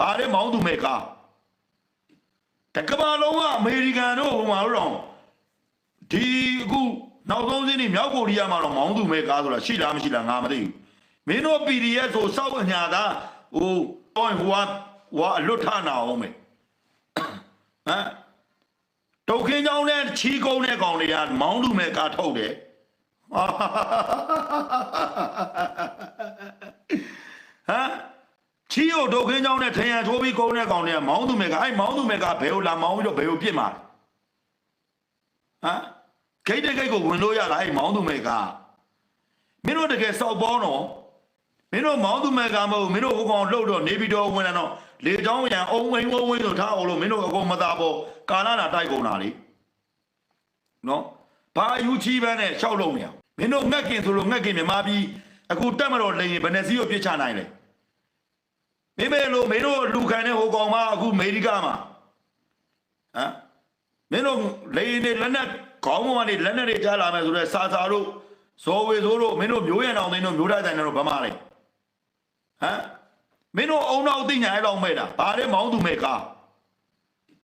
ဘာလဲမောင်းသူမဲ့ကားတကဘာလုံးကအမေရိကန်တို့ဟိုမှာတော့ဒီအခုနောက်ဆုံးစင်းနေမြောက်ကိုရီးယားမှာတော့မောင်းသူမဲ့ကားဆိုတာရှိလားမရှိလားငါမသိဘူးမင်းတို့ PDF ဆိုစောက်ညာတာဟိုဟိုဟိုဟိုအလွတ်ထနာအောင်မယ်ဟမ်တုတ်ခင်းကြောင်းနဲ့ချီးကုန်းတဲ့ကောင်တွေကမောင်းသူမဲ့ကားထုတ်တယ်ဟမ် ချီယိုဒုတ်ခင်းကြောင်းနဲ့ထရန်ထိုးပြီးကုန်းတဲ့ကောင်တွေကမောင်းသူမဲ့ကအဲ့မောင်းသူမဲ့ကဘယ်ကိုလာမောင်းပြီးတော့ဘယ်ကိုပြစ်မှာလဲဟမ်ဂိတ်တဲ့ဂိတ်ကိုဝင်လို့ရလားအဲ့မောင်းသူမဲ့ကမင်းတို့တကယ်စောက်ပေါနော်မင်းတို့မောင်းသူမဲ့ကမဟုတ်ဘူးမင်းတို့ဟိုကောင်လှုပ်တော့နေပြီးတော့ဝင်လာတော့လေချောင်းရန်အုံဝိန်ဝုံဝိန်ဆိုထားအောင်လို့မင်းတို့အကုန်မသားပေါ်ကာလာနာတိုက်ကုန်တာလေနော်ဘာယူချီပန်းနဲ့ရှောက်လုံးနေအောင်မင်းတို့ငက်ကင်ဆိုလို့ငက်ကင်မြမပြီးအခုတက်မတော်လိန်ရင်ဘယ်နှစီးကိုပြစ်ချနိုင်လဲ မိမေလို့မင်းတို့လူခံတဲ့ဟိုကောင်မအခုအမေရိကမှာဟမ်မင်းတို့လေနေလက်နဲ့ခေါင်းပေါ်ကနေလက်နဲ့တွေကြားလာမယ်ဆိုတော့စာစာတို့ဇော်ဝေဆိုးတို့မင်းတို့မျိုးရံအောင်သိန်းတို့မျိုးတိုင်းတိုင်းတို့ဗမာလိုက်ဟမ်မင်းတို့အုံနောက်သိညာအဲ့လောက်မဲ့တာဘာလဲမောင်းသူမဲ့ကား